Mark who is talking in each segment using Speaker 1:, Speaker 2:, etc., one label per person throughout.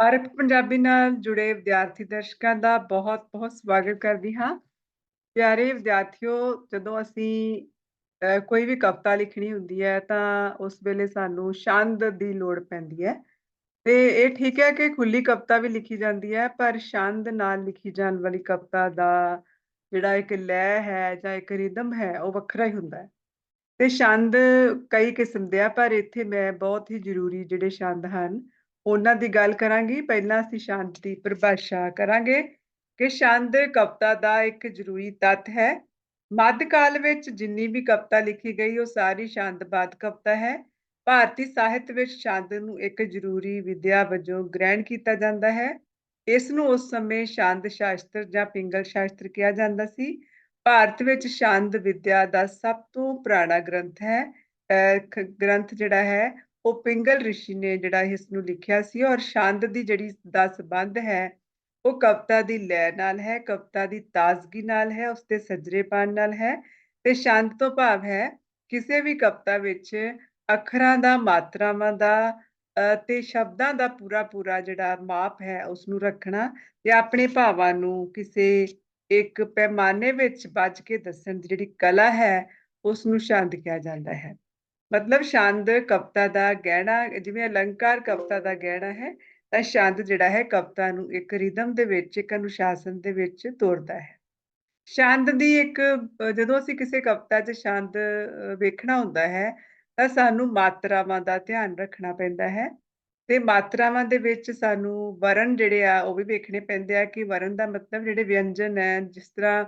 Speaker 1: ਆਰਕ ਪੰਜਾਬੀ ਨਾਲ ਜੁੜੇ ਵਿਦਿਆਰਥੀ ਦਰਸ਼ਕਾਂ ਦਾ ਬਹੁਤ-ਬਹੁਤ ਸਵਾਗਤ ਕਰਦੀ ਹਾਂ। ਪਿਆਰੇ ਵਿਦਿਆਰਥੀਓ, ਜਦੋਂ ਅਸੀਂ ਕੋਈ ਵੀ ਕਵਿਤਾ ਲਿਖਣੀ ਹੁੰਦੀ ਹੈ ਤਾਂ ਉਸ ਵੇਲੇ ਸਾਨੂੰ ਛੰਦ ਦੀ ਲੋੜ ਪੈਂਦੀ ਹੈ ਤੇ ਇਹ ਠੀਕ ਹੈ ਕਿ ਖੁੱਲੀ ਕਵਿਤਾ ਵੀ ਲਿਖੀ ਜਾਂਦੀ ਹੈ, ਪਰ ਛੰਦ ਨਾਲ ਲਿਖੀ ਜਾਣ ਵਾਲੀ ਕਵਿਤਾ ਦਾ ਜਿਹੜਾ ਇੱਕ ਲੈ ਹੈ ਜਾਂ ਇੱਕ ਰਿਦਮ ਹੈ, ਉਹ ਵੱਖਰਾ ਹੀ ਹੁੰਦਾ ਹੈ। ਤੇ ਛੰਦ ਕਈ ਕਿਸਮ ਦੇ ਆ, ਪਰ ਇੱਥੇ ਮੈਂ ਬਹੁਤ ਹੀ ਜ਼ਰੂਰੀ ਜਿਹੜੇ ਛੰਦ ਹਨ, ਉਹਨਾਂ ਦੀ ਗੱਲ ਕਰਾਂਗੀ। ਪਹਿਲਾਂ ਅਸੀਂ ਸ਼ਾਂਤ ਦੀ ਪਰਿਭਾਸ਼ਾ ਕਰਾਂਗੇ ਕਿ ਛੰਦ ਕਵਿਤਾ ਦਾ ਇੱਕ ਜ਼ਰੂਰੀ ਤੱਤ ਹੈ। ਮੱਧਕਾਲ ਵਿੱਚ ਜਿੰਨੀ ਵੀ ਕਵਿਤਾ ਲਿਖੀ ਗਈ, ਉਹ ਸਾਰੀ ਸ਼ਾਂਤਵਾਦ ਕਵਿਤਾ ਹੈ। ਭਾਰਤੀ ਸਾਹਿਤ ਵਿੱਚ ਛੰਦ ਨੂੰ ਇੱਕ ਜ਼ਰੂਰੀ ਵਿਦਿਆ ਵਜੋਂ ਗ੍ਰਹਿਣ ਕੀਤਾ ਜਾਂਦਾ ਹੈ। ਇਸ ਨੂੰ ਉਸ ਸਮੇਂ ਸ਼ਾਂਤ ਸ਼ਾਸਤਰ ਜਾਂ ਪਿੰਗਲ ਸ਼ਾਸਤਰ ਕਿਹਾ ਜਾਂਦਾ ਸੀ। ਭਾਰਤ ਵਿੱਚ ਛੰਦ ਵਿਦਿਆ ਦਾ ਸਭ ਤੋਂ ਪੁਰਾਣਾ ਗ੍ਰੰਥ ਹੈ। ਅ, ਗ੍ਰੰਥ ਜਿਹੜਾ ਹੈ, ਉਹ ਪਿੰਗਲ ਰਿਸ਼ੀ ਨੇ ਜਿਹੜਾ ਇਸ ਨੂੰ ਲਿਖਿਆ ਸੀ ਔਰ ਛੰਦ ਦੀ ਜਿਹੜੀ ਦਾ ਸੰਬੰਧ ਹੈ, ਉਹ ਕਵਿਤਾ ਦੀ ਲੈ ਨਾਲ ਹੈ, ਕਵਿਤਾ ਦੀ ਤਾਜ਼ਗੀ ਨਾਲ ਹੈ, ਉਸਦੇ ਸੱਜਰੇਪਣ ਨਾਲ ਹੈ ਤੇ ਛੰਦ ਤੋਂ ਭਾਵ ਹੈ ਕਿਸੇ ਵੀ ਕਵਿਤਾ ਵਿੱਚ ਅੱਖਰਾਂ ਦਾ, ਮਾਤਰਾਵਾਂ ਦਾ ਤੇ ਸ਼ਬਦਾਂ ਦਾ ਪੂਰਾ-ਪੂਰਾ ਜਿਹੜਾ ਮਾਪ ਹੈ, ਉਸ ਨੂੰ ਰੱਖਣਾ ਤੇ ਆਪਣੇ ਭਾਵਾਂ ਨੂੰ ਕਿਸੇ ਇੱਕ ਪੈਮਾਨੇ ਵਿੱਚ ਬੱਝ ਕੇ ਦੱਸਣ ਦੀ ਜਿਹੜੀ ਕਲਾ ਹੈ, ਉਸ ਨੂੰ ਛੰਦ ਕਿਹਾ ਜਾਂਦਾ ਹੈ। ਮਤਲਬ ਛੰਦ ਕਵਿਤਾ ਦਾ ਗਹਿਣਾ ਜਿਵੇਂ ਅਲੰਕਾਰ ਕਵਿਤਾ ਦਾ ਗਹਿਣਾ ਹੈ, ਤਾਂ ਛੰਦ ਜਿਹੜਾ ਹੈ ਕਵਿਤਾ ਨੂੰ ਇੱਕ ਰਿਦਮ ਦੇ ਵਿੱਚ, ਇੱਕ ਅਨੁਸ਼ਾਸਨ ਦੇ ਵਿੱਚ ਤੋਰਦਾ ਹੈ। ਛੰਦ ਦੀ ਇੱਕ ਜਦੋਂ ਅਸੀਂ ਕਿਸੇ ਕਵਿਤਾ 'ਚ ਛੰਦ ਵੇਖਣਾ ਹੁੰਦਾ ਹੈ, ਤਾਂ ਸਾਨੂੰ ਮਾਤਰਾਵਾਂ ਦਾ ਧਿਆਨ ਰੱਖਣਾ ਪੈਂਦਾ ਹੈ ਤੇ ਮਾਤਰਾਵਾਂ ਦੇ ਵਿੱਚ ਸਾਨੂੰ ਵਰਨ ਜਿਹੜੇ ਆ, ਉਹ ਵੀ ਵੇਖਣੇ ਪੈਂਦੇ ਆ ਕਿ ਵਰਨ ਦਾ ਮਤਲਬ ਜਿਹੜੇ ਵਿਅੰਜਨ ਹੈ, ਜਿਸ ਤਰ੍ਹਾਂ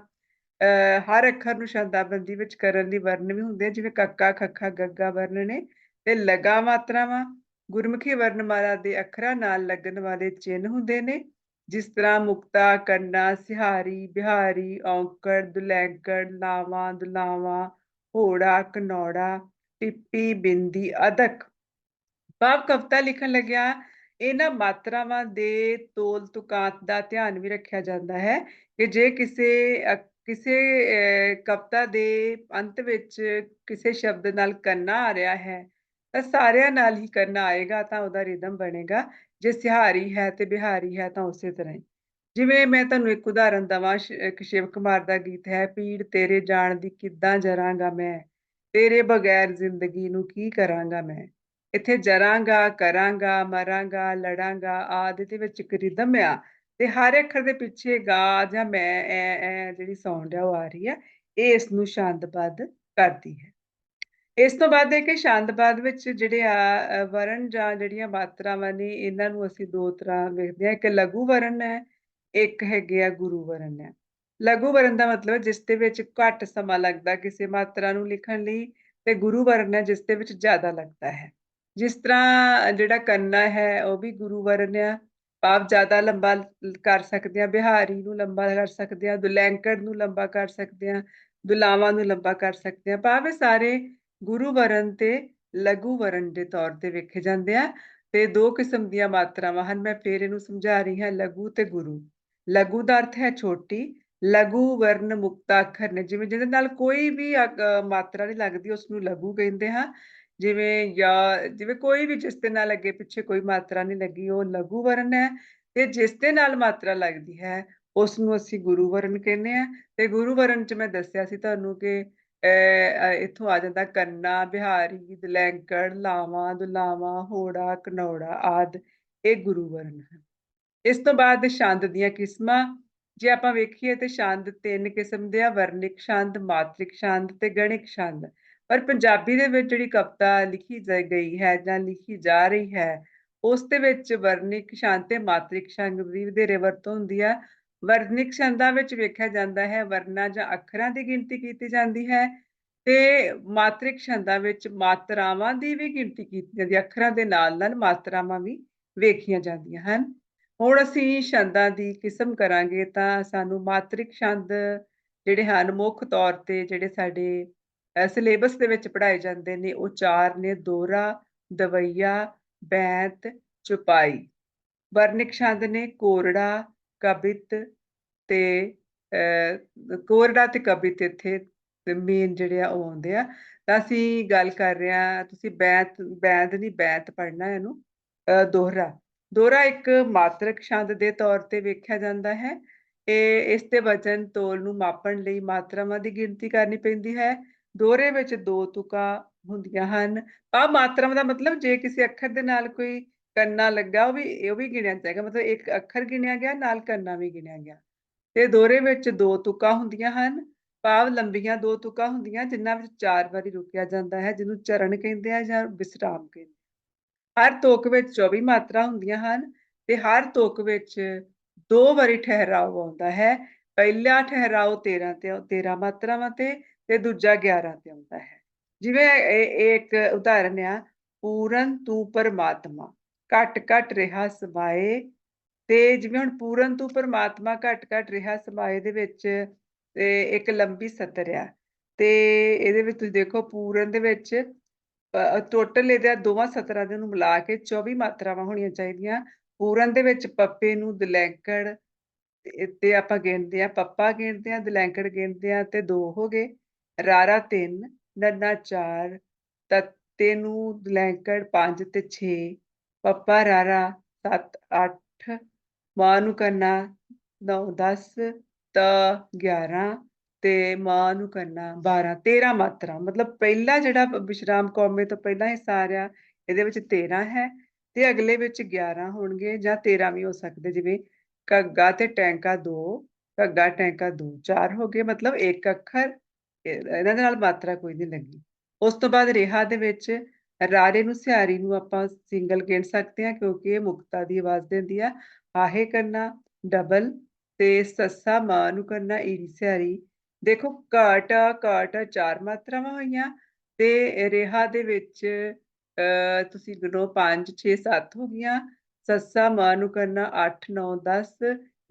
Speaker 1: ਹਰ ਅੱਖਰ ਨੂੰ ਛੰਦਾਬੰਦੀ ਵਿੱਚ ਕਰਨ ਲਈ ਵਰਨ ਵੀ ਹੁੰਦੇ ਜਿਵੇਂ ਕੱਕਾ, ਖੱਖਾ, ਗੱਗਾ ਵਰਨ ਨੇ ਤੇ ਲਗਾ ਮਾਤਰਾਵਾਂ ਗੁਰਮੁਖੀ ਵਰਣਮਾਲਾ ਦੇ ਅੱਖਰਾਂ ਨਾਲ ਲੱਗਣ ਵਾਲੇ ਚਿੰਨ੍ਹ ਹੁੰਦੇ ਨੇ, ਜਿਸ ਤਰ੍ਹਾਂ ਮੁਕਤਾ, ਕਰਨਾ ਸਿਹਾਰੀ, ਬਿਹਾਰੀ, ਔਂਕੜ, ਦੁਲੈਂਕੜ, ਲਾਵਾਂ, ਦੁਲਾਵਾਂ, ਹੋੜਾ, ਘਨੌੜਾ, ਟਿੱਪੀ, ਬਿੰਦੀ, ਅਦਕ। ਭਾਵ ਕਵਿਤਾ ਲਿਖਣ ਲੱਗਿਆ ਇਹਨਾਂ ਮਾਤਰਾਵਾਂ ਦੇ ਤੋਲ ਤੁਕਾਂਤ ਦਾ ਧਿਆਨ ਵੀ ਰੱਖਿਆ ਜਾਂਦਾ ਹੈ ਕਿ ਜੇ ਕਿਸੇ ਕਿਸੇ ਅ, ਕਵਿਤਾ ਦੇ ਅੰਤ ਵਿੱਚ ਕਿਸੇ ਸ਼ਬਦ ਨਾਲ ਕਰਨਾ ਆ ਰਿਹਾ ਹੈ, ਤਾਂ ਸਾਰਿਆਂ ਨਾਲ ਹੀ ਕਰਨਾ ਆਏਗਾ ਤਾਂ ਉਹਦਾ ਰਿਦਮ ਬਣੇਗਾ। ਜੇ ਸਿਹਾਰੀ ਹੈ ਤੇ ਬਿਹਾਰੀ ਹੈ ਤਾਂ ਉਸੇ ਤਰ੍ਹਾਂ ਹੀ। ਜਿਵੇਂ ਮੈਂ ਤੁਹਾਨੂੰ ਇੱਕ ਉਦਾਹਰਨ ਦਵਾਂ ਸ਼ਿਵ ਕੁਮਾਰ ਦਾ ਗੀਤ ਹੈ, ਪੀੜ ਤੇਰੇ ਜਾਣ ਦੀ ਕਿੱਦਾਂ ਜਰਾਂਗਾ ਮੈਂ, ਤੇਰੇ ਬਗੈਰ ਜ਼ਿੰਦਗੀ ਨੂੰ ਕੀ ਕਰਾਂਗਾ ਮੈਂ। ਇੱਥੇ ਜਰਾਂਗਾ, ਕਰਾਂਗਾ, ਮਰਾਂਗਾ, ਲੜਾਂਗਾ ਆਦਿ ਦੇ ਵਿੱਚ ਇੱਕ ਰਿਦਮ ਆ ਤੇ ਹਰ ਅੱਖਰ ਦੇ ਪਿੱਛੇ ਗਾ ਜਾਂ ਮੈਂ, ਐ, ਐ ਜਿਹੜੀ ਸਾਊਂਡ ਹੈ ਉਹ ਆ ਰਹੀ ਹੈ ਇਹ ਇਸ ਨੂੰ ਛੰਦਬੱਧ ਕਰਦੀ ਹੈ। ਇਸ ਤੋਂ ਬਾਅਦ ਹੈ ਕਿ ਛੰਦਬੱਧ ਵਿੱਚ ਜਿਹੜੇ ਆ ਵਰਣ ਜਾਂ ਜਿਹੜੀਆਂ ਮਾਤਰਾਵਾਂ ਨੇ, ਇਹਨਾਂ ਨੂੰ ਅਸੀਂ ਦੋ ਤਰ੍ਹਾਂ ਵੇਖਦੇ ਹਾਂ, ਇੱਕ ਲਘੂ ਵਰਣ ਹੈ, ਇੱਕ ਹੈਗੇ ਆ ਗੁਰੂ ਵਰਣ ਹੈ। ਲਘੂ ਵਰਨ ਦਾ ਮਤਲਬ ਜਿਸ ਦੇ ਵਿੱਚ ਘੱਟ ਸਮਾਂ ਲੱਗਦਾ ਕਿਸੇ ਮਾਤਰਾ ਨੂੰ ਲਿਖਣ ਲਈ ਤੇ ਗੁਰੂ ਵਰਣ ਹੈ ਜਿਸ ਦੇ ਵਿੱਚ ਜ਼ਿਆਦਾ ਲੱਗਦਾ ਹੈ। ਜਿਸ ਤਰ੍ਹਾਂ ਜਿਹੜਾ ਕੰਨਾ ਹੈ, ਉਹ ਵੀ ਗੁਰੂ ਵਰਨ ਆ, ਭਾਵ ਜ਼ਿਆਦਾ ਲੰਬਾ ਕਰ ਸਕਦੇ ਹਾਂ, ਬਿਹਾਰੀ ਨੂੰ ਲੰਬਾ ਕਰ ਸਕਦੇ ਹਾਂ, ਦੁਲੈਂਕੜ ਨੂੰ ਲੰਬਾ ਕਰ ਸਕਦੇ ਹਾਂ, ਦੁਲਾਵਾਂ ਨੂੰ ਲੰਬਾ ਕਰ ਸਕਦੇ ਹਾਂ, ਭਾਵ ਇਹ ਸਾਰੇ ਗੁਰੂ ਵਰਨ ਤੇ ਲਘੂ ਵਰਨ ਦੇ ਤੌਰ ਤੇ ਵੇਖੇ ਜਾਂਦੇ ਆ ਤੇ ਦੋ ਕਿਸਮ ਦੀਆਂ ਮਾਤਰਾਵਾਂ ਹਨ। ਮੈਂ ਫੇਰ ਇਹਨੂੰ ਸਮਝਾ ਰਹੀ ਹਾਂ, ਲਘੂ ਤੇ ਗੁਰੂ। ਲਘੂ ਦਾ ਅਰਥ ਹੈ ਛੋਟੀ, ਲਘੂ ਵਰਨ ਮੁਕਤਾ ਅੱਖਰ ਨੇ, ਜਿਵੇਂ ਜਿਹਦੇ ਨਾਲ ਕੋਈ ਵੀ ਅ, ਮਾਤਰਾ ਨਹੀਂ ਲੱਗਦੀ, ਉਸ ਨੂੰ ਲਘੂ ਕਹਿੰਦੇ ਹਾਂ। ਜਿਵੇਂ ਜਾਂ ਜਿਵੇਂ ਕੋਈ ਵੀ ਜਿਸ ਦੇ ਨਾਲ ਅੱਗੇ ਪਿੱਛੇ ਕੋਈ ਮਾਤਰਾ ਨਹੀਂ ਲੱਗੀ, ਉਹ ਲਘੂ ਵਰਨ ਹੈ ਤੇ ਜਿਸ ਦੇ ਨਾਲ ਮਾਤਰਾ ਲੱਗਦੀ ਹੈ, ਉਸ ਨੂੰ ਅਸੀਂ ਗੁਰੂ ਵਰਨ ਕਹਿੰਦੇ ਹਾਂ ਤੇ ਗੁਰੂ ਵਰਨ 'ਚ ਮੈਂ ਦੱਸਿਆ ਸੀ ਤੁਹਾਨੂੰ ਕਿ ਇੱਥੋਂ ਆ ਜਾਂਦਾ ਕੰਨਾ, ਬਿਹਾਰੀ, ਦੁਲੈਂਕੜ, ਲਾਵਾਂ, ਦੁਲਾਵਾਂ, ਹੋੜਾ, ਘਨੌੜਾ ਆਦਿ ਇਹ ਗੁਰੂ ਵਰਨ ਹੈ ਇਸ ਤੋਂ ਬਾਅਦ ਛੰਦ ਦੀਆਂ ਕਿਸਮਾਂ ਜੇ ਆਪਾਂ ਵੇਖੀਏ ਤੇ ਛੰਦ ਤਿੰਨ ਕਿਸਮ ਦੇ ਆ, ਵਰਣਿਕ ਛੰਦ, ਮਾਤ੍ਰਿਕ ਛੰਦ ਤੇ ਗਣਿਕ ਛੰਦ। ਪਰ ਪੰਜਾਬੀ ਦੇ ਵਿੱਚ ਜਿਹੜੀ ਕਵਿਤਾ ਲਿਖੀ ਜਾ ਗਈ ਹੈ ਜਾਂ ਲਿਖੀ ਜਾ ਰਹੀ ਹੈ, ਉਸ ਦੇ ਵਿੱਚ ਵਰਣਿਕ ਛੰਦ ਤੇ ਮਾਤ੍ਰਿਕ ਛੰਦ ਦੀ ਵਧੇਰੇ ਵਰਤੋਂ ਹੁੰਦੀ ਆ। ਵਰਣਿਕ ਛੰਦਾਂ ਵਿੱਚ ਵੇਖਿਆ ਜਾਂਦਾ ਹੈ, ਵਰਨਾਂ ਜਾਂ ਅੱਖਰਾਂ ਦੀ ਗਿਣਤੀ ਕੀਤੀ ਜਾਂਦੀ ਹੈ ਤੇ ਮਾਤ੍ਰਿਕ ਛੰਦਾਂ ਵਿੱਚ ਮਾਤਰਾਵਾਂ ਦੀ ਵੀ ਗਿਣਤੀ ਕੀਤੀ ਜਾਂਦੀ ਹੈ, ਅੱਖਰਾਂ ਦੇ ਨਾਲ-ਨਾਲ ਮਾਤਰਾਵਾਂ ਵੀ ਵੇਖੀਆਂ ਜਾਂਦੀਆਂ ਹਨ। ਹੁਣ ਅਸੀਂ ਛੰਦਾਂ ਦੀ ਕਿਸਮ ਕਰਾਂਗੇ ਤਾਂ ਸਾਨੂੰ ਮਾਤ੍ਰਿਕ ਛੰਦ ਜਿਹੜੇ ਹਨ ਮੁੱਖ ਤੌਰ ਤੇ ਜਿਹੜੇ ਸਾਡੇ ਸਿਲੇਬਸ ਦੇ ਵਿੱਚ ਪੜ੍ਹਾਏ ਜਾਂਦੇ ਨੇ, ਉਹ ਚਾਰ ਨੇ ਦੋਹਰਾ, ਦਵਈਆ ਬੈਂਤ, ਚੁਪਾਈ ਵਰਣਿਕ ਛੰਦ ਨੇ ਕੋਰੜਾ, ਕਵਿਤ ਤੇ ਕੋਰੜਾ ਤੇ ਕਵਿਤ ਇੱਥੇ ਮੇਨ ਜਿਹੜੇ ਆ ਉਹ ਆਉਂਦੇ ਆ। ਤਾਂ ਅਸੀਂ ਗੱਲ ਕਰ ਰਹੇ ਹਾਂ, ਤੁਸੀਂ ਬੈਂਤ ਬੈਂਤ ਨਹੀਂ ਬੈਂਤ ਪੜ੍ਹਨਾ ਇਹਨੂੰ ਅ, ਦੋਹਰਾ। ਦੋਹਰਾ ਇੱਕ ਮਾਤਰਕ ਛੰਦ ਦੇ ਤੌਰ ਤੇ ਵੇਖਿਆ ਜਾਂਦਾ ਹੈ ਇਹ ਇਸ ਤੇ ਵਚਨ ਤੋਲ ਨੂੰ ਮਾਪਣ ਲਈ ਮਾਤਰਾਵਾਂ ਦੀ ਗਿਣਤੀ ਕਰਨੀ ਪੈਂਦੀ ਹੈ ਦੋਹਰੇ ਵਿੱਚ ਦੋ ਤੁਕਾਂ ਹੁੰਦੀਆਂ ਹਨ। ਆ ਮਾਤਰਾਵਾਂ ਦਾ ਮਤਲਬ ਜੇ ਕਿਸੇ ਅੱਖਰ ਦੇ ਨਾਲ ਕੋਈ ਕੰਨਾ ਲੱਗਾ, ਉਹ ਵੀ ਉਹ ਵੀ ਗਿਣਿਆ ਜਾਏਗਾ। ਮਤਲਬ ਇੱਕ ਅੱਖਰ ਗਿਣਿਆ ਗਿਆ, ਨਾਲ ਕੰਨਾ ਵੀ ਗਿਣਿਆ ਗਿਆ। ਤੇ ਦੋਹਰੇ ਵਿੱਚ ਦੋ ਤੁਕਾਂ ਹੁੰਦੀਆਂ ਹਨ। ਭਾਵ ਲੰਬੀਆਂ ਦੋ ਤੁਕਾਂ ਹੁੰਦੀਆਂ, ਜਿਨ੍ਹਾਂ ਵਿੱਚ ਚਾਰ ਵਾਰੀ ਰੁਕਿਆ ਜਾਂਦਾ ਹੈ, ਜਿਹਨੂੰ ਚਰਨ ਕਹਿੰਦੇ ਆ ਜਾਂ ਵਿਸਰਾਮ ਕਹਿੰਦੇ ਹਰ ਤੁਕ ਵਿੱਚ 24 ਮਾਤਰਾ ਹੁੰਦੀਆਂ ਹਨ ਤੇ ਹਰ ਤੁਕ ਵਿੱਚ ਦੋ ਵਾਰੀ ਠਹਿਰਾਓ ਆਉਂਦਾ ਹੈ। ਪਹਿਲਾ ਠਹਿਰਾਓ 13 ਤੇ 13 ਮਾਤਰਾਵਾਂ ਤੇ ਤੇ ਦੂਜਾ 11 ਤੇ ਆਉਂਦਾ ਹੈ। ਜਿਵੇਂ ਇਹ ਇੱਕ ਉਦਾਹਰਨ ਆ, ਪੂਰਨ ਤੂੰ ਪਰਮਾਤਮਾ, ਘਟ ਘਟ ਰਿਹਾ ਸਮਾਏ ਤੇ ਜਿਵੇਂ ਹੁਣ ਪੂਰਨ ਤੂੰ ਪਰਮਾਤਮਾ, ਘਟ ਘਟ ਰਿਹਾ ਸਮਾਏ ਦੇ ਵਿੱਚ ਤੇ ਇੱਕ ਲੰਬੀ ਸਤਰ ਆ ਤੇ ਇਹਦੇ ਵਿੱਚ ਤੁਸੀਂ ਦੇਖੋ ਪੂਰਨ ਦੇ ਵਿੱਚ ਟੋਟਲ ਇਹਦੇ ਦੋਵਾਂ ਸਤਰਾਂ ਦੇ ਨੂੰ ਮਿਲਾ ਕੇ 24 ਮਾਤਰਾਵਾਂ ਹੋਣੀਆਂ ਚਾਹੀਦੀਆਂ। ਪੂਰਨ ਦੇ ਵਿੱਚ ਪੱਪੇ ਨੂੰ ਦਲੈਂਕੜ ਤੇ ਆਪਾਂ ਗਿਣਦੇ ਆ, ਪੱਪਾ ਗਿਣਦੇ ਆ, ਦਲੈਂਕੜ ਗਿਣਦੇ ਆ ਤੇ ਦੋ ਹੋ ਗਏ। ਰਾਰਾ 3 ਨੰਨਾ 4 ਤੱਤੇ ਨੂੰ ਲੈਂਕੜ 5 ਤੇ 6 ਪੱਪਾ ਰਾਰਾ 7 8 ਮਾਂ ਨੂੰ ਕਰਨਾ 9 10 ਤ 11 ਤੇ ਮਾਂ ਨੂੰ ਕਰਨਾ 12 13 ਮਾਤਰਾ, ਮਤਲਬ ਪਹਿਲਾ ਜਿਹੜਾ ਵਿਸ਼ਰਾਮ ਕੌਮੇ ਤੋਂ ਪਹਿਲਾਂ ਹਿੱਸਾ ਆ ਇਹਦੇ ਵਿੱਚ 13 ਹੈ ਤੇ ਅਗਲੇ ਵਿੱਚ 11 ਹੋਣਗੇ ਜਾਂ 13 ਵੀ ਹੋ ਸਕਦੇ, ਜਿਵੇਂ ਘੱਗਾ ਤੇ ਟੈਂਕਾ 2 ਘੱਗਾ, ਟੈਂਕਾ 2 4 ਹੋ ਗਏ, ਮਤਲਬ ਇੱਕ ਅੱਖਰ ਇਹਨਾਂ ਦੇ ਨਾਲ ਮਾਤਰਾ ਕੋਈ ਨਹੀਂ ਲੱਗੀ। ਉਸ ਤੋਂ ਬਾਅਦ ਰਿਹਾ ਦੇ ਵਿੱਚ ਰਾਰੇ ਨੂੰ ਸਿਹਾਰੀ ਨੂੰ ਆਪਾਂ ਸਿੰਗਲ ਗਿਣ ਸਕਦੇ ਹਾਂ ਕਿਉਂਕਿ ਇਹ ਮੁਕਤਾ ਦੀ ਆਵਾਜ਼ ਦਿੰਦੀ ਆ। ਆਹੇ ਕਰਨਾ ਡਬਲ ਤੇ ਸੱਸਾ ਮਾਂ ਨੂੰ ਕਰਨਾ ਈੜੀ ਸਿਹਾਰੀ ਦੇਖੋ ਘਾਟ ਘਾਟ ਚਾਰ ਮਾਤਰਾਵਾਂ ਹੋਈਆਂ ਤੇ ਰੇਹਾ ਦੇ ਵਿੱਚ ਤੁਸੀਂ ਗਿਣੋ 5 6 7 ਹੋ ਗਈਆਂ। ਸੱਸਾ ਮਾਂ ਨੂੰ ਕਰਨਾ 8 9 10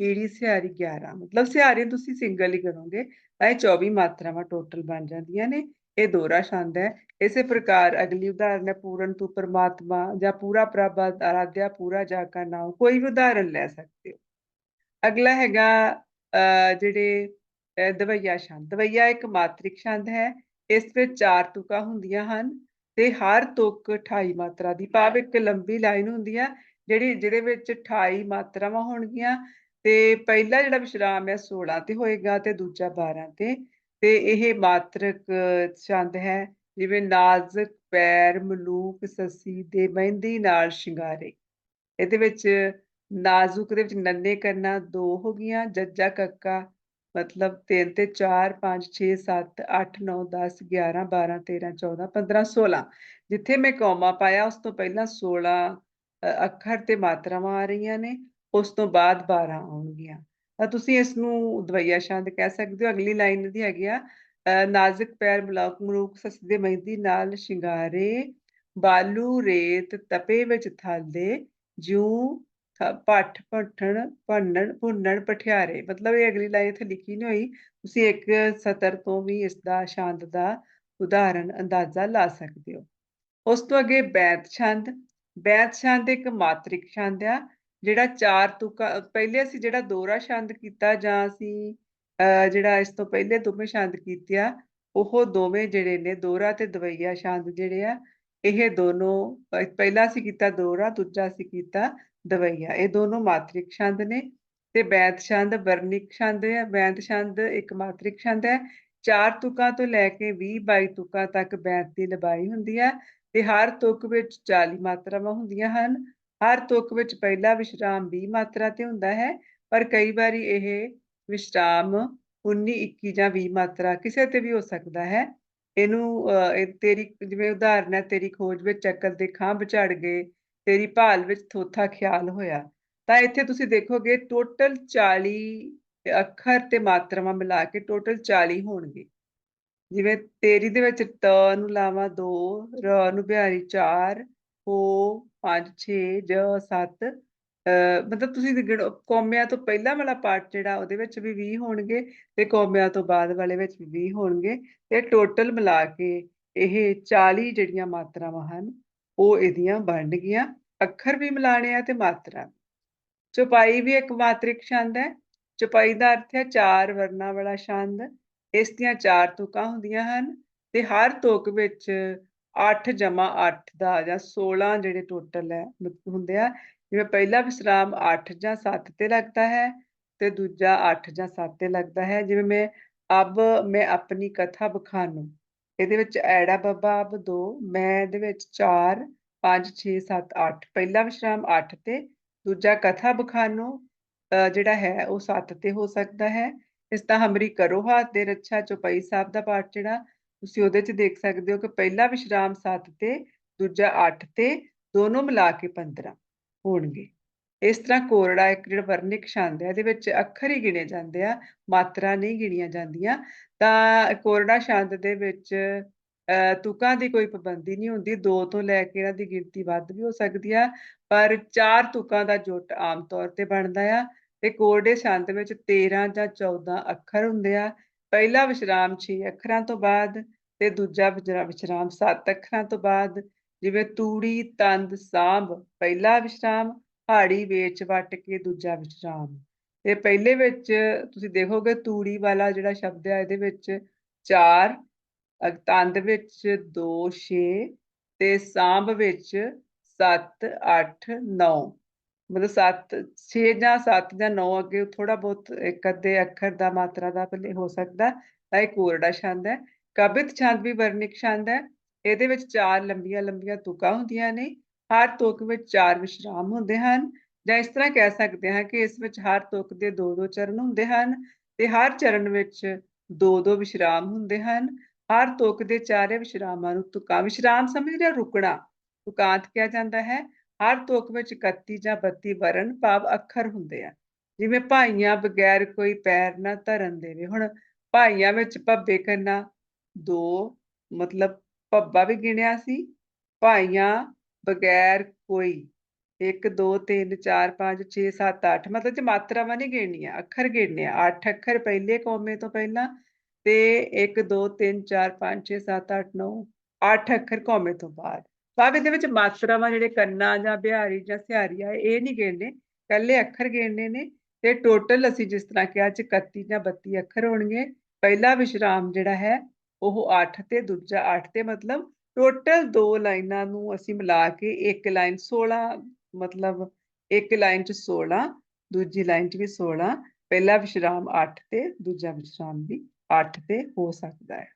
Speaker 1: ਈੜੀ ਸਿਹਾਰੀ 11 ਮਤਲਬ ਸਿਹਾਰੀ ਤੁਸੀਂ ਸਿੰਗਲ ਹੀ ਕਰੋਗੇ। ਇਹ 24 ਮਾਤਰਾਵਾਂ ਟੋਟਲ ਬਣ ਜਾਂਦੀਆਂ ਨੇ, ਇਹ ਦੋਹਰਾ ਛੰਦ ਹੈ। ਇਸੇ ਪ੍ਰਕਾਰ ਅਗਲੀ ਉਦਾਹਰਨ ਹੈ, ਪੂਰਨ ਤੂੰ ਪਰਮਾਤਮਾ ਜਾਂ ਪੂਰਾ ਪ੍ਰਭ ਆਰਾਧਿਆ, ਪੂਰਾ ਜਾ ਕਾ ਨਾਮ, ਕੋਈ ਵੀ ਉਦਾਹਰਨ ਲੈ ਸਕਦੇ ਹੋ। ਅਗਲਾ ਹੈਗਾ ਜਿਹੜੇ ਦਵਈਆ ਛੰਦ। ਦਵਈਆ ਇੱਕ ਮਾਤ੍ਰਿਕ ਛੰਦ ਹੈ, ਇਸ ਵਿੱਚ ਚਾਰ ਤੁਕਾਂ ਹੁੰਦੀਆਂ ਹਨ ਤੇ ਹਰ ਤੁਕ 28 ਮਾਤਰਾ ਦੀ, ਭਾਵ ਇੱਕ ਲੰਬੀ ਲਾਈਨ ਹੁੰਦੀ ਹੈ ਜਿਹੜੀ, ਜਿਹਦੇ ਵਿੱਚ 28 ਮਾਤਰਾਵਾਂ ਹੋਣਗੀਆਂ। ਤੇ ਪਹਿਲਾ ਜਿਹੜਾ ਵਿਸ਼ਰਾਮ ਹੈ 16 ਤੇ ਹੋਏਗਾ ਤੇ ਦੂਜਾ 12 ਤੇ ਤੇ ਇਹ ਮਾਤਰਕ ਛੰਦ ਹੈ, ਜਿਵੇਂ ਨਾਜ਼ੁਕ, ਪੈਰ, ਮਲੂਕ, ਸੱਸੀ, ਦੇ ਮਹਿੰਦੀ ਨਾਲ ਸ਼ਿੰਗਾਰੇ। ਇਹਦੇ ਵਿੱਚ ਨਾਜ਼ੁਕ ਦੇ ਵਿੱਚ ਨੰਨੇ ਕਰਨਾ ਦੋ ਹੋ ਗਈਆਂ, ਜੱਜਾ, ਕੱਕਾ, ਮਤਲਬ 3 ਤੇ 4 5 6 7 8 9 10 11 12 13 14 15 16 ਜਿੱਥੇ ਮੈਂ ਕੌਮਾ ਪਾਇਆ, ਉਸ ਤੋਂ ਪਹਿਲਾਂ 16 ਅੱਖਰ ਤੇ ਮਾਤਰਾਵਾਂ ਆ ਰਹੀਆਂ ਨੇ। ਉਸ ਤੋਂ ਬਾਅਦ 12 ਆਉਣਗੀਆਂ। ਤਾਂ ਤੁਸੀਂ ਇਸ ਨੂੰ ਦਵਈਆ ਸ਼ਾਂਦ ਕਹਿ ਸਕਦੇ ਹੋ। ਅਗਲੀ ਲਾਈਨ ਦੀ ਹੈਗੀ ਆ ਨਾਜ਼ੁਕ ਪੈਰ ਮਲਾਕ ਮਰੂਕ ਸਸਦੇ ਮਹਿੰਦੀ ਨਾਲ ਸ਼ਿੰਗਾਰੇ, ਬਾਲੂ ਰੇਤ ਤਪੇ ਵਿੱਚ ਥਾਲੇ, ਜਿਉ ਪੱਠ ਪੱਠਣ ਭੰਨਣ ਭੁੰਨਣ ਪਠਿਆਰੇ। ਮਤਲਬ ਇਹ ਅਗਲੀ ਲਾਈਨ ਇੱਥੇ ਲਿਖੀ ਨਹੀਂ ਹੋਈ। ਤੁਸੀਂ ਇੱਕ ਸਤਰ ਤੋਂ ਵੀ ਇਸ ਦਾ ਛੰਦ ਦਾ ਉਦਾਹਰਨ ਅੰਦਾਜ਼ਾ ਲਾ ਸਕਦੇ ਹੋ। ਉਸ ਤੋਂ ਅੱਗੇ ਬੈਤ ਛੰਦ। ਬੈਤ ਛੰਦ ਇੱਕ ਮਾਤ੍ਰਿਕ ਛੰਦ ਆ। ਜਿਹੜਾ ਚਾਰ ਤੁਕਾਂ ਪਹਿਲੇ ਅਸੀਂ ਜਿਹੜਾ ਦੋਹਰਾ ਛੰਦ ਕੀਤਾ ਜਾਂ ਅਸੀਂ ਜਿਹੜਾ ਇਸ ਤੋਂ ਪਹਿਲੇ ਦੋਵੇਂ ਛੰਦ ਕੀਤੇ ਉਹ ਦੋਵੇਂ ਜਿਹੜੇ ਨੇ ਦੋਹਰਾ ਤੇ ਦਵਈਆ ਛੰਦ ਜਿਹੜੇ ਆ, ਇਹ ਦੋਨੋਂ ਪਹਿਲਾ ਅਸੀਂ ਕੀਤਾ ਦੋਹਰਾ, ਦੂਜਾ ਅਸੀਂ ਕੀਤਾ ਦਵਈਆ। ਇਹ ਦੋਨੋਂ ਮਾਤ੍ਰਿਕ ਛੰਦ ਨੇ ਤੇ ਬੈਂਤ ਛੰਦ ਵਰਨਿਕ ਛੰਦ ਹੈ ਬੈਂਤ ਛੰਦ ਇੱਕ ਮਾਤ੍ਰਿਕ ਛੰਦ ਹੈ। ਚਾਰ ਤੁਕਾਂ ਤੋਂ ਲੈ ਕੇ 20 22 ਤੁਕਾਂ ਤੱਕ ਬੈਂਤ ਦੀ ਲਬਾਈ ਹੁੰਦੀ ਹੈ ਤੇ ਹਰ ਤੁਕ ਵਿੱਚ 40 ਮਾਤਰਾਵਾਂ ਹੁੰਦੀਆਂ ਹਨ। ਹਰ ਤੁਕ ਵਿੱਚ ਪਹਿਲਾ ਵਿਸ਼ਰਾਮ 20 ਮਾਤਰਾ ਤੇ ਹੁੰਦਾ ਹੈ, ਪਰ ਕਈ ਵਾਰੀ ਇਹ ਵਿਸ਼ਰਾਮ 19 21 ਜਾਂ 20 ਮਾਤਰਾ ਕਿਸੇ ਤੇ ਵੀ ਹੋ ਸਕਦਾ ਹੈ। ਇਹਨੂੰ ਤੇਰੀ, ਜਿਵੇਂ ਉਦਾਹਰਨ ਹੈ, ਤੇਰੀ ਖੋਜ ਵਿੱਚ ਚੱਕਰ ਦੇ ਖਾਂ ਝੜ ਗਏ, ਤੇਰੀ ਭਾਲ ਵਿੱਚ ਥੋਥਾ ਖਿਆਲ ਹੋਇਆ। ਤਾਂ ਇੱਥੇ ਤੁਸੀਂ ਦੇਖੋਗੇ ਟੋਟਲ 40 ਅੱਖਰ ਤੇ ਮਾਤਰਾਵਾਂ ਮਿਲਾ ਕੇ ਟੋਟਲ 40 ਹੋਣਗੇ। ਜਿਵੇਂ ਤੇਰੀ ਦੇ ਵਿੱਚ ਤ ਨੂੰ ਲਾਵਾਂ 2 ਰ ਨੂੰ ਬਿਹਾਰੀ 4 ਹੋ 5 6 ਜ 7 ਮਤਲਬ ਤੁਸੀਂ ਕੌਮਿਆਂ ਤੋਂ ਪਹਿਲਾਂ ਵਾਲਾ ਪਾਰਟ ਜਿਹੜਾ ਉਹਦੇ ਵਿੱਚ ਵੀ 20 ਹੋਣਗੇ ਤੇ ਕੌਮਿਆਂ ਤੋਂ ਬਾਅਦ ਵਾਲੇ ਵਿੱਚ ਵੀ 20 ਹੋਣਗੇ ਤੇ ਟੋਟਲ ਮਿਲਾ ਕੇ ਇਹ 40 ਜਿਹੜੀਆਂ ਮਾਤਰਾਵਾਂ ਹਨ, ਉਹ ਇਹਦੀਆਂ ਬਣ ਗਈਆਂ। ਅੱਖਰ ਵੀ ਮਿਲਾਣੇ ਆ ਤੇ ਮਾਤਰਾ ਚੁਪਾਈ ਵੀ ਇੱਕ ਮਾਤ੍ਰਿਕ ਛੰਦ ਹੈ। ਚੁਪਾਈ ਦਾ ਅਰਥ ਹੈ ਚਾਰ ਵਰਨਾ ਵਾਲਾ ਛੰਦ। ਇਸ ਦੀਆਂ ਚਾਰ ਤੁਕਾਂ ਹੁੰਦੀਆਂ ਹਨ ਤੇ ਹਰ ਤੁਕ ਵਿੱਚ 8 ਜਮਾ 8 ਦਾ ਜਾਂ 16 ਜਿਹੜੇ ਟੋਟਲ ਹੈ ਮਤਲਬ ਹੁੰਦੇ ਆ, ਜਿਵੇਂ ਪਹਿਲਾ ਵਿਸਰਾਮ 8 ਜਾਂ 7 ਤੇ ਲੱਗਦਾ ਹੈ ਤੇ ਦੂਜਾ 8 ਜਾਂ 7 ਤੇ ਲੱਗਦਾ ਹੈ, ਜਿਵੇਂ ਮੈਂ ਅਬ ਮੈਂ ਆਪਣੀ ਕਥਾ ਬਖਾਨੂ, ਇਹਦੇ ਵਿੱਚ ਐੜਾ ਬੱਬਾ ਅਬ 2 ਮੈਂ ਇਹਦੇ ਵਿੱਚ 4 5 6 7 8 ਪਹਿਲਾ ਵਿਸਰਾਮ 8 ਤੇ ਦੂਜਾ ਕਥਾ ਬਖਾਨੂ ਅਹ ਜਿਹੜਾ ਹੈ ਉਹ 7 ਤੇ ਹੋ ਸਕਦਾ ਹੈ, ਇਸ ਤਾਂ ਹਮਰੀ ਕਰੋ ਹਾਥ ਦੇ ਰੱਛਾ ਚੌਪਈ ਸਾਹਿਬ ਦਾ ਪਾਠ ਜਿਹੜਾ ਤੁਸੀਂ ਉਹਦੇ 'ਚ ਦੇਖ ਸਕਦੇ ਹੋ ਕਿ ਪਹਿਲਾ ਵਿਸ਼ਰਾਮ 7 ਤੇ, ਦੂਜਾ 8 ਤੇ, ਦੋਨੋਂ ਮਿਲਾ ਕੇ 15 ਹੋਣਗੇ। ਇਸ ਤਰ੍ਹਾਂ ਕੋਰੜਾ ਇੱਕ ਜਿਹੜਾ ਵਰਣਿਕ ਛੰਦ ਹੈ, ਇਹਦੇ ਵਿੱਚ ਅੱਖਰ ਹੀ ਗਿਣੇ ਜਾਂਦੇ ਆ, ਮਾਤਰਾ ਨਹੀਂ ਗਿਣੀਆਂ ਜਾਂਦੀਆਂ। ਤਾਂ ਕੋਰੜਾ ਛੰਦ ਦੇ ਵਿੱਚ, ਅਹ ਤੁਕਾਂ ਦੀ ਕੋਈ ਪਾਬੰਦੀ ਨਹੀਂ ਹੁੰਦੀ, ਦੋ ਤੋਂ ਲੈ ਕੇ ਇਹਨਾਂ ਦੀ ਗਿਣਤੀ ਵੱਧ ਵੀ ਹੋ ਸਕਦੀ ਆ, ਪਰ ਚਾਰ ਤੁਕਾਂ ਦਾ ਜੁੱਟ ਆਮ ਤੌਰ ਤੇ ਬਣਦਾ ਆ। ਤੇ ਕੋਰੜੇ ਛੰਦ ਵਿੱਚ 13 ਜਾਂ 14 ਅੱਖਰ ਹੁੰਦੇ ਆ ਪਹਿਲਾ ਵਿਸ਼ਰਾਮ 6 ਅੱਖਰਾਂ ਤੋਂ ਬਾਅਦ ਤੇ ਦੂਜਾ ਵਿਚਰਾ- ਵਿਸ਼ਰਾਮ 7 ਅੱਖਰਾਂ ਤੋਂ ਬਾਅਦ, ਜਿਵੇਂ ਤੂੜੀ, ਤੰਦ, ਸਾਂਭ, ਪਹਿਲਾ ਵਿਸ਼ਰਾਮ, ਹਾੜੀ, ਵੇਚ, ਵੱਟ ਕੇ ਦੂਜਾ ਵਿਸ਼ਰਾਮ। ਤੇ ਪਹਿਲੇ ਵਿੱਚ ਤੁਸੀਂ ਦੇਖੋਗੇ ਤੂੜੀ ਵਾਲਾ ਜਿਹੜਾ ਸ਼ਬਦ ਹੈ ਇਹਦੇ ਵਿੱਚ 4 ਤੰਦ ਵਿੱਚ 2 6 ਤੇ ਸਾਂਭ ਵਿੱਚ 7 8 9 ਮਤਲਬ 7 6 ਜਾਂ 7 ਜਾਂ 9 ਅੱਗੇ ਥੋੜਾ ਬਹੁਤ ਇੱਕ ਅੱਧੇ ਅੱਖਰ ਦਾ ਮਾਤਰਾ ਦਾ ਭਲੇ ਹੋ ਸਕਦਾ ਤਾਂ ਇਹ ਕੋਰੜਾ ਛੰਦ ਹੈ। ਕਬਿਤ ਛੰਦ ਵੀ ਵਰਣਿਕ ਛੰਦ ਹੈ। ਇਹਦੇ ਵਿੱਚ ਚਾਰ ਲੰਬੀਆਂ ਲੰਬੀਆਂ ਤੁਕਾਂ ਹੁੰਦੀਆਂ ਨੇ। ਹਰ ਤੁਕ ਵਿੱਚ ਚਾਰ ਵਿਸ਼ਰਾਮ ਹੁੰਦੇ ਹਨ। ਜਾਂ ਇਸ ਤਰ੍ਹਾਂ ਕਹਿ ਸਕਦੇ ਹਾਂ ਕਿ ਇਸ ਵਿੱਚ ਹਰ ਤੁਕ ਦੇ ਦੋ ਦੋ ਚਰਨ ਹੁੰਦੇ ਹਨ ਤੇ ਹਰ ਚਰਨ ਵਿੱਚ ਦੋ ਦੋ ਵਿਸ਼ਰਾਮ ਹੁੰਦੇ ਹਨ। ਹਰ ਤੁਕ ਦੇ ਚਾਰੇ ਵਿਸ਼ਰਾਮਾਂ ਨੂੰ ਤੁਕਾਂ ਵਿਸ਼ਰਾਮ ਸਮਝਦੇ ਰੁਕਣਾ। ਤੁਕਾਂਤ ਕਿਹਾ ਜਾਂਦਾ ਹੈ। ਹਰ ਤੁਕ ਵਿੱਚ 31 ਜਾਂ 32 ਵਰਨ ਭਾਵ ਅੱਖਰ ਹੁੰਦੇ ਆ। ਜਿਵੇਂ ਭਾਈਆਂ ਬਗੈਰ ਕੋਈ ਪੈਰ ਨਾ ਧਰਨ ਦੇਵੇ। ਹੁਣ ਭਾਈਆਂ ਵਿੱਚ ਭੱਬੇ ਕਰਨਾ ਦੋ, ਮਤਲਬ ਭੱਬਾ ਵੀ ਗਿਣਿਆ ਸੀ। ਭਾਈਆਂ ਬਗੈਰ ਕੋਈ 1 2 3 4 5 6 7 8 ਮਤਲਬ ਜੇ ਮਾਤਰਾਵਾਂ ਨਹੀਂ ਗਿਣਨੀਆਂ, ਅੱਖਰ ਗਿਣਨੇ ਆ। 8 ਅੱਖਰ ਪਹਿਲੇ ਕੌਮੇ ਤੋਂ ਪਹਿਲਾਂ ਤੇ 1 2 3 4 5 6 7 8 9 8 ਅੱਖਰ ਕੌਮੇ ਤੋਂ ਬਾਅਦ। ਭਾਵ ਇਹਦੇ ਵਿੱਚ ਮਾਤਰਾਵਾਂ ਜਿਹੜੇ ਕੰਨਾ ਜਾਂ ਬਿਹਾਰੀ ਜਾਂ ਸਿਹਾਰੀ ਆ, ਇਹ ਨਹੀਂ ਗਿਣਨੇ ਪਹਿਲੇ ਅੱਖਰ ਗਿਣਨੇ ਨੇ ਤੇ ਟੋਟਲ ਅਸੀਂ ਜਿਸ ਤਰ੍ਹਾਂ ਕਿਹਾ ਚ 31 ਜਾਂ 32 ਅੱਖਰ ਹੋਣਗੇ। ਪਹਿਲਾ ਵਿਸ਼ਰਾਮ ਜਿਹੜਾ ਹੈ, ਉਹ 8 ਤੇ ਦੂਜਾ 8 ਤੇ ਮਤਲਬ ਟੋਟਲ ਦੋ ਲਾਈਨਾਂ ਨੂੰ ਅਸੀਂ ਮਿਲਾ ਕੇ ਇੱਕ ਲਾਈਨ 16 ਮਤਲਬ ਇੱਕ ਲਾਈਨ 'ਚ 16 ਦੂਜੀ ਲਾਈਨ 'ਚ ਵੀ 16 ਪਹਿਲਾ ਵਿਸ਼ਰਾਮ 8 ਤੇ, ਦੂਜਾ ਵਿਸ਼ਰਾਮ ਵੀ 8 ਤੇ ਹੋ ਸਕਦਾ ਹੈ।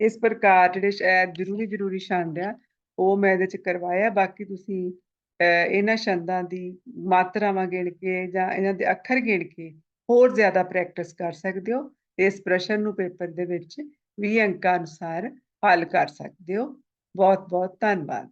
Speaker 1: ਇਸ ਪ੍ਰਕਾਰ ਜਿਹੜੇ ਸ਼ਾਇਦ ਜ਼ਰੂਰੀ ਜ਼ਰੂਰੀ ਛੰਦ ਆ ਉਹ ਮੈਂ ਇਹਦੇ 'ਚ ਕਰਵਾਇਆ, ਬਾਕੀ ਤੁਸੀਂ, ਅਹ, ਇਹਨਾਂ ਛੰਦਾਂ ਦੀ ਮਾਤਰਾਵਾਂ ਗਿਣ ਕੇ ਜਾਂ ਇਹਨਾਂ ਦੇ ਅੱਖਰ ਗਿਣ ਕੇ ਹੋਰ ਜ਼ਿਆਦਾ ਪ੍ਰੈਕਟਿਸ ਕਰ ਸਕਦੇ ਹੋ। ਇਸ ਪ੍ਰਸ਼ਨ ਨੂੰ ਪੇਪਰ ਦੇ ਵਿੱਚ 20 ਅੰਕਾਂ ਅਨੁਸਾਰ ਹੱਲ ਕਰ ਸਕਦੇ ਹੋ। ਬਹੁਤ ਬਹੁਤ ਧੰਨਵਾਦ।